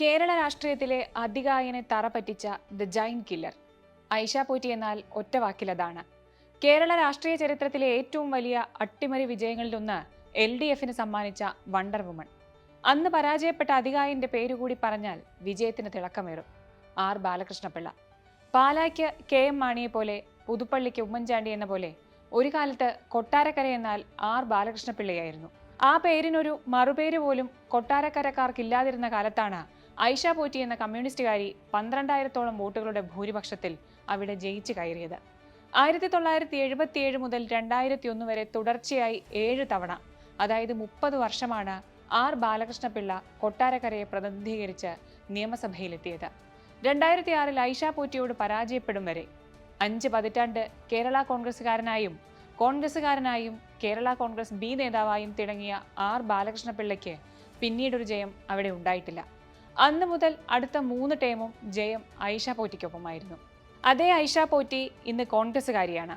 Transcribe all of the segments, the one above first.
കേരള രാഷ്ട്രീയത്തിലെ അധികായനെ തറ പറ്റിച്ച the giant killer. Aisha Potti എന്നാൽ ഒറ്റ വാക്കിലതാണ്. കേരള രാഷ്ട്രീയ ചരിത്രത്തിലെ ഏറ്റവും വലിയ അട്ടിമറി വിജയങ്ങളിലൊന്ന് എൽ ഡി എഫിന് സമ്മാനിച്ച വണ്ടർ വുമൺ. അന്ന് പരാജയപ്പെട്ട അതികായന്റെ പേരുകൂടി പറഞ്ഞാൽ വിജയത്തിന് തിളക്കമേറും. ആർ ബാലകൃഷ്ണപിള്ള. പാലായ്ക്ക് കെ എം മാണിയെ പോലെ പുതുപ്പള്ളിക്ക് ഉമ്മൻചാണ്ടി എന്ന പോലെ ഒരു കാലത്ത് കൊട്ടാരക്കര എന്നാൽ ആർ ബാലകൃഷ്ണപിള്ളയായിരുന്നു. ആ പേരിനൊരു മറുപേര് പോലും കൊട്ടാരക്കരക്കാർക്കില്ലാതിരുന്ന കാലത്താണ് ഐഷ പോറ്റി എന്ന കമ്മ്യൂണിസ്റ്റുകാരി പന്ത്രണ്ടായിരത്തോളം വോട്ടുകളുടെ ഭൂരിപക്ഷത്തിൽ അവിടെ ജയിച്ചു കയറിയത്. ആയിരത്തി തൊള്ളായിരത്തി എഴുപത്തിയേഴ് മുതൽ രണ്ടായിരത്തി ഒന്ന് വരെ തുടർച്ചയായി ഏഴ് തവണ അതായത് മുപ്പത് വർഷമാണ് ആർ ബാലകൃഷ്ണപിള്ള കൊട്ടാരക്കരയെ പ്രതിനിധീകരിച്ച് നിയമസഭയിലെത്തിയത്. രണ്ടായിരത്തി ആറിൽ ഐഷ പോറ്റിയോട് പരാജയപ്പെടും വരെ അഞ്ച് പതിറ്റാണ്ട് കേരള കോൺഗ്രസ്സുകാരനായും കോൺഗ്രസ്സുകാരനായും കേരള കോൺഗ്രസ് ബി നേതാവായും തിളങ്ങിയ ആർ ബാലകൃഷ്ണപിള്ളയ്ക്ക് പിന്നീടൊരു ജയം അവിടെ ഉണ്ടായിട്ടില്ല. അന്ന് മുതൽ അടുത്ത മൂന്ന് ടേമും ജയം ഐഷ പോറ്റിക്കൊപ്പമായിരുന്നു. അതേ ഐഷ പോറ്റി ഇന്ന് കോൺഗ്രസ്സുകാരിയാണ്.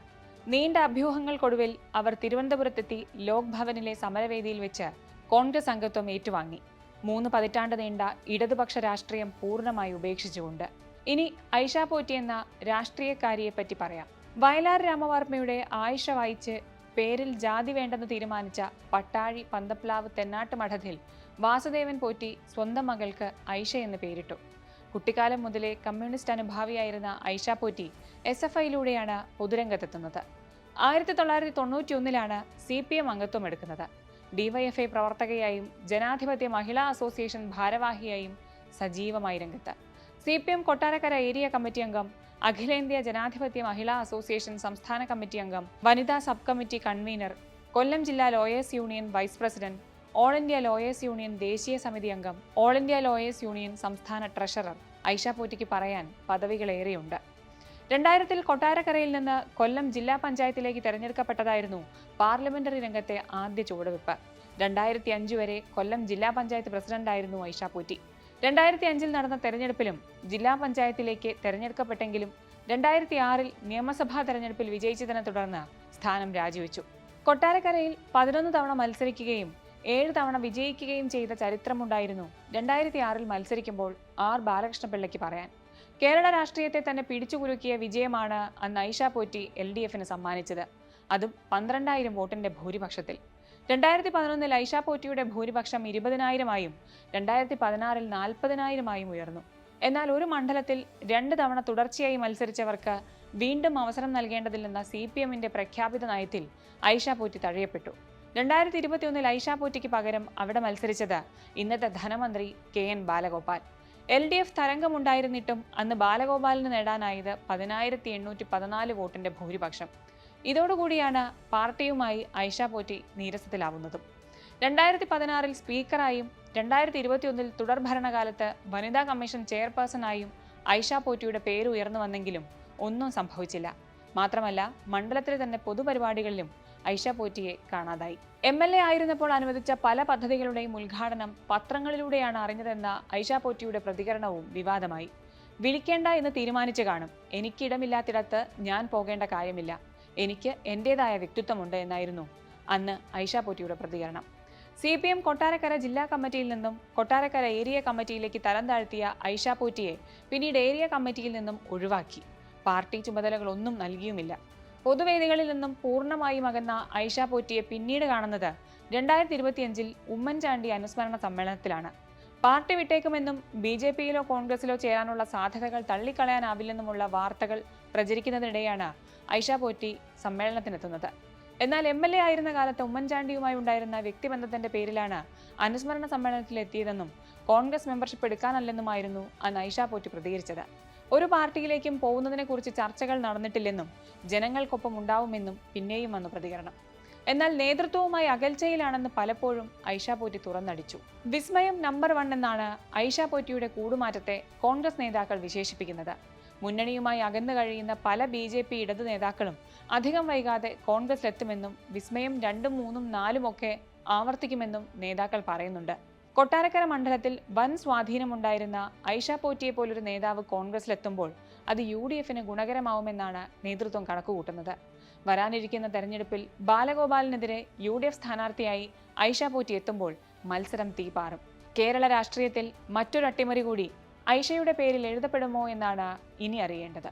നീണ്ട അഭ്യൂഹങ്ങൾക്കൊടുവിൽ അവർ തിരുവനന്തപുരത്തെത്തി ലോക് ഭവനിലെ സമരവേദിയിൽ വെച്ച് കോൺഗ്രസ് അംഗത്വം ഏറ്റുവാങ്ങി. മൂന്ന് പതിറ്റാണ്ട് നീണ്ട ഇടതുപക്ഷ രാഷ്ട്രീയം പൂർണമായി ഉപേക്ഷിച്ചുകൊണ്ട്. ഇനി ഐഷ പോറ്റി എന്ന രാഷ്ട്രീയക്കാരിയെ പറ്റി പറയാം. വയലാർ രാമവർമ്മയുടെ ആയിഷ വായിച്ച് പേരിൽ ജാതി വേണ്ടെന്ന് തീരുമാനിച്ച പട്ടാഴി പന്തപ്ലാവ് തെന്നാട്ട് മഠത്തിൽ വാസുദേവൻ പോറ്റി സ്വന്തം മകൾക്ക് ഐഷ എന്ന് പേരിട്ടു. കുട്ടിക്കാലം മുതലേ കമ്മ്യൂണിസ്റ്റ് അനുഭാവിയായിരുന്ന ഐഷ പോറ്റി എസ് എഫ് ഐയിലൂടെയാണ് പൊതുരംഗത്തെത്തുന്നത്. ആയിരത്തി തൊള്ളായിരത്തി തൊണ്ണൂറ്റി ഒന്നിലാണ് സി പി എം അംഗത്വം എടുക്കുന്നത്. ഡിവൈഎഫ്ഐ പ്രവർത്തകയായും ജനാധിപത്യ മഹിളാ അസോസിയേഷൻ ഭാരവാഹിയായും സജീവമായി രംഗത്ത്. C P M Kottarakkara area committee അംഗം അഖിലേന്ത്യാ ജനാധിപത്യ മഹിളാ അസോസിയേഷൻ സംസ്ഥാന കമ്മിറ്റി അംഗം വനിതാ സബ് കമ്മിറ്റി കൺവീനർ കൊല്ലം ജില്ലാ lawyers union vice president all India lawyers union ദേശീയ സമിതി അംഗം ഓൾ ഇന്ത്യ ലോയേഴ്സ് യൂണിയൻ സംസ്ഥാന ട്രഷറർ. ഐഷ പോറ്റിക്ക് പറയാൻ പദവികളേറെയുണ്ട്. രണ്ടായിരത്തിൽ കൊട്ടാരക്കരയിൽ നിന്ന് കൊല്ലം ജില്ലാ പഞ്ചായത്തിലേക്ക് തെരഞ്ഞെടുക്കപ്പെട്ടതായിരുന്നു പാർലമെന്ററി രംഗത്തെ ആദ്യ ചുവടുവെപ്പ്. രണ്ടായിരത്തി അഞ്ച് വരെ കൊല്ലം ജില്ലാ പഞ്ചായത്ത് പ്രസിഡന്റായിരുന്നു ഐഷ പോറ്റി. രണ്ടായിരത്തി അഞ്ചിൽ നടന്ന തെരഞ്ഞെടുപ്പിലും ജില്ലാ പഞ്ചായത്തിലേക്ക് തെരഞ്ഞെടുക്കപ്പെട്ടെങ്കിലും രണ്ടായിരത്തി ആറിൽ നിയമസഭാ തെരഞ്ഞെടുപ്പിൽ വിജയിച്ചതിനെ തുടർന്ന് സ്ഥാനം രാജിവെച്ചു. കൊട്ടാരക്കരയിൽ പതിനൊന്ന് തവണ മത്സരിക്കുകയും ഏഴ് തവണ വിജയിക്കുകയും ചെയ്ത ചരിത്രമുണ്ടായിരുന്നു രണ്ടായിരത്തി ആറിൽ മത്സരിക്കുമ്പോൾ ആർ ബാലകൃഷ്ണപിള്ളയ്ക്ക് പറയാൻ. കേരള രാഷ്ട്രീയത്തെ തന്നെ പിടിച്ചുകുലുക്കിയ വിജയമാണ് അന്ന് ഐഷ പോറ്റി എൽ ഡി എഫിന് സമ്മാനിച്ചത്. അതും പന്ത്രണ്ടായിരം വോട്ടിന്റെ ഭൂരിപക്ഷത്തിൽ. രണ്ടായിരത്തി പതിനൊന്നിൽ ഐഷ പോറ്റിയുടെ ഭൂരിപക്ഷം ഇരുപതിനായിരമായും രണ്ടായിരത്തി പതിനാറിൽ നാൽപ്പതിനായിരമായും ഉയർന്നു. എന്നാൽ ഒരു മണ്ഡലത്തിൽ രണ്ട് തവണ തുടർച്ചയായി മത്സരിച്ചവർക്ക് വീണ്ടും അവസരം നൽകേണ്ടതില്ലെന്ന സി പി എമ്മിന്റെ പ്രഖ്യാപിത നയത്തിൽ ഐഷ പോറ്റി തഴയപ്പെട്ടു. രണ്ടായിരത്തി ഇരുപത്തിയൊന്നിൽ ഐഷ പോറ്റിക്ക് പകരം അവിടെ മത്സരിച്ചത് ഇന്നത്തെ ധനമന്ത്രി K N Balagopal. L D F തരംഗമുണ്ടായിരുന്നിട്ടും അന്ന് ബാലഗോപാലിന് നേടാനായത് പതിനായിരത്തി എണ്ണൂറ്റി പതിനാല് വോട്ടിന്റെ ഭൂരിപക്ഷം. ഇതോടുകൂടിയാണ് പാർട്ടിയുമായി ഐഷ പോറ്റി നീരസത്തിലാവുന്നതും. രണ്ടായിരത്തി പതിനാറിൽ സ്പീക്കറായും രണ്ടായിരത്തി ഇരുപത്തിയൊന്നിൽ തുടർ ഭരണകാലത്ത് വനിതാ കമ്മീഷൻ ചെയർപേഴ്സണായും ഐഷ പോറ്റിയുടെ പേര് ഉയർന്നു വന്നെങ്കിലും ഒന്നും സംഭവിച്ചില്ല. മാത്രമല്ല മണ്ഡലത്തിലെ തന്നെ പൊതുപരിപാടികളിലും ഐഷ പോറ്റിയെ കാണാതായി. എം എൽ എ ആയിരുന്നപ്പോൾ അനുവദിച്ച പല പദ്ധതികളുടെയും ഉദ്ഘാടനം പത്രങ്ങളിലൂടെയാണ് അറിഞ്ഞതെന്ന ഐഷ പോറ്റിയുടെ പ്രതികരണവും വിവാദമായി. വിളിക്കേണ്ട എന്ന് തീരുമാനിച്ചു കാണും. എനിക്കിടമില്ലാത്തിടത്ത് ഞാൻ പോകേണ്ട കാര്യമില്ല. എനിക്ക് എന്റെതായ വ്യക്തിത്വമുണ്ട് എന്നായിരുന്നു അന്ന് ഐഷ പോറ്റിയുടെ പ്രതികരണം. സി പി എം കൊട്ടാരക്കര ജില്ലാ കമ്മിറ്റിയിൽ നിന്നും കൊട്ടാരക്കര ഏരിയ കമ്മിറ്റിയിലേക്ക് തരം താഴ്ത്തിയ ഐഷ പോറ്റിയെ പിന്നീട് ഏരിയ കമ്മിറ്റിയിൽ നിന്നും ഒഴിവാക്കി. പാർട്ടി ചുമതലകളൊന്നും നൽകിയുമില്ല. പൊതുവേദികളിൽ നിന്നും പൂർണമായും അകന്ന ഐഷ പോറ്റിയെ പിന്നീട് കാണുന്നത് രണ്ടായിരത്തി ഇരുപത്തിയഞ്ചിൽ ഉമ്മൻചാണ്ടി അനുസ്മരണ സമ്മേളനത്തിലാണ്. പാർട്ടി വിട്ടേക്കുമെന്നും ബി ജെ പിയിലോ കോൺഗ്രസിലോ ചേരാനുള്ള സാധ്യതകൾ തള്ളിക്കളയാനാവില്ലെന്നുമുള്ള വാർത്തകൾ പ്രചരിക്കുന്നതിനിടെയാണ് ഐഷ പോറ്റി സമ്മേളനത്തിനെത്തുന്നത്. എന്നാൽ എം എൽ എ ആയിരുന്ന കാലത്ത് ഉമ്മൻചാണ്ടിയുമായി ഉണ്ടായിരുന്ന വ്യക്തിബന്ധത്തിന്റെ പേരിലാണ് അനുസ്മരണ സമ്മേളനത്തിൽ എത്തിയതെന്നും കോൺഗ്രസ് മെമ്പർഷിപ്പ് എടുക്കാനല്ലെന്നുമായിരുന്നു അന്ന് ഐഷ പോറ്റി പ്രതികരിച്ചത്. ഒരു പാർട്ടിയിലേക്കും പോകുന്നതിനെക്കുറിച്ച് ചർച്ചകൾ നടന്നിട്ടില്ലെന്നും ജനങ്ങൾക്കൊപ്പം ഉണ്ടാവുമെന്നും പിന്നെയും വന്നു പ്രതികരണം. എന്നാൽ നേതൃത്വവുമായി അകൽച്ചയിലാണെന്ന് പലപ്പോഴും ഐഷ പോറ്റി തുറന്നടിച്ചു. വിസ്മയം നമ്പർ വൺ എന്നാണ് ഐഷ പോറ്റിയുടെ കൂടുമാറ്റത്തെ കോൺഗ്രസ് നേതാക്കൾ വിശേഷിപ്പിക്കുന്നത്. മുന്നണിയുമായി അകന്നു കഴിയുന്ന പല ബി ജെ പി ഇടതു നേതാക്കളും അധികം വൈകാതെ കോൺഗ്രസിലെത്തുമെന്നും വിസ്മയം രണ്ടും മൂന്നും നാലും ഒക്കെ ആവർത്തിക്കുമെന്നും നേതാക്കൾ പറയുന്നുണ്ട്. കൊട്ടാരക്കര മണ്ഡലത്തിൽ വൻ സ്വാധീനമുണ്ടായിരുന്ന ഐഷ പോറ്റിയെ പോലൊരു നേതാവ് കോൺഗ്രസിലെത്തുമ്പോൾ അത് യു ഡി എഫിന് ഗുണകരമാവുമെന്നാണ് നേതൃത്വം കണക്കുകൂട്ടുന്നത്. വരാനിരിക്കുന്ന തെരഞ്ഞെടുപ്പിൽ ബാലഗോപാലിനെതിരെ യു ഡി എഫ് സ്ഥാനാർത്ഥിയായി ഐഷ പോറ്റി എത്തുമ്പോൾ മത്സരം തീപാറും. കേരള രാഷ്ട്രീയത്തിൽ മറ്റൊരു അട്ടിമറി കൂടി ഐഷയുടെ പേരിൽ എഴുതപ്പെടുമോ എന്നാണ് ഇനി അറിയേണ്ടത്.